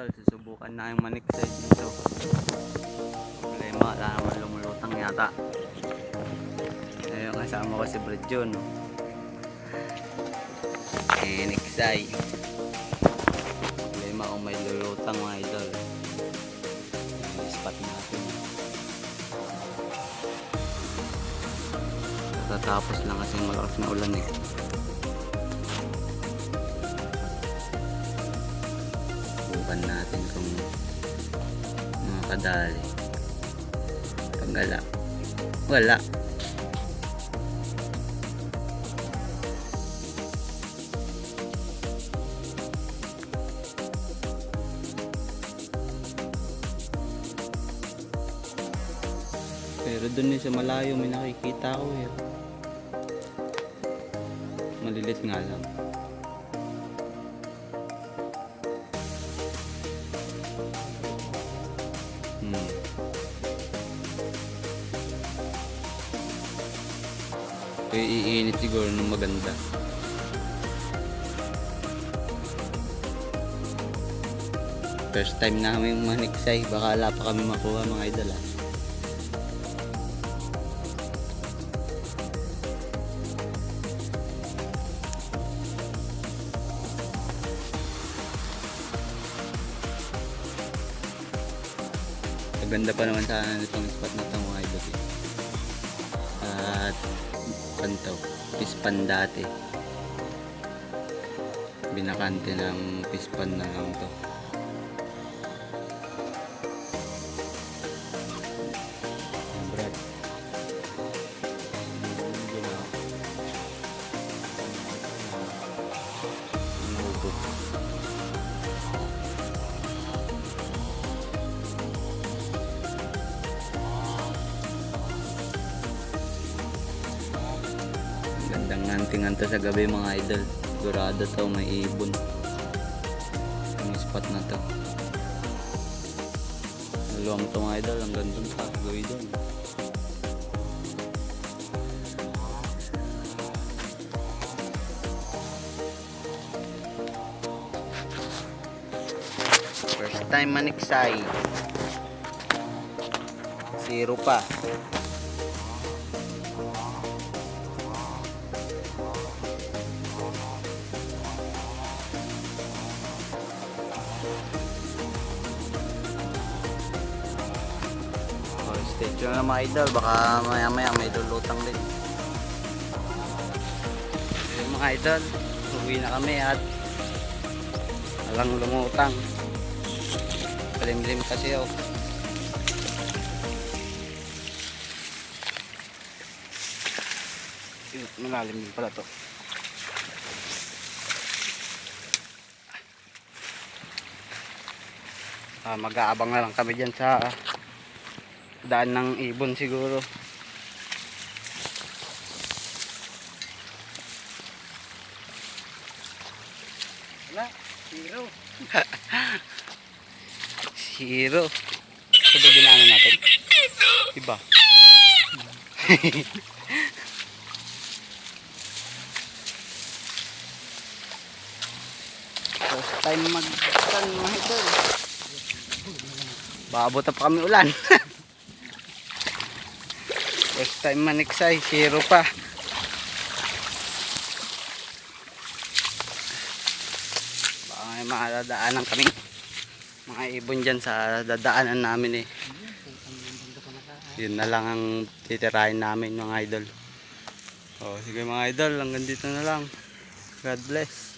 idol, susubukan na yung manik sa dito. Problema, wala naman lumulutang yata. Ayun, kasama ko si Brad John. No? Eh. Problema kung may lulutang mga idol. Yung spot natin. Tatapos lang kasi malakas na ulan eh. Subukan natin kung mga kadali. Pag wala. Wala. Pero dun eh sa malayo may nakikita ko eh. Malilit nga lang. Kaya iinit siguro nung maganda. First time namin maniksay, baka wala pa kami makuha mga idol ah. Maganda pa naman sana nitong spot na ito mga idol. eh. At kanto, pispan dati. Binakante ng pispan na lang to. Gandang nantingan to sa gabi mga idol. Sigurado to may ibon. Yung spot na to. Maluwang to mga idol. Ang gandang sa gawin doon. First time maniksay. Zero pa. Stay tuned na mga idol. Baka maya maya may lulutang din. Ayun, mga idol. Uwi na kami at walang lumutang. Palimlim kasi oh. Malalim din pala to. Ah, mag-aabang na lang kami dyan sa daan ng ibon siguro. Wala, zero. Zero. Ito ba dinaanan natin? Iba. First time mag-sun mga idol. Baabot na pa kami ulan. First time maniksay, zero pa. Baka may makadadaanan kami mga ibon dyan sa dadaanan namin eh. Yun na lang ang titirahin namin mga idol. O sige mga idol, hanggang dito na lang. God bless.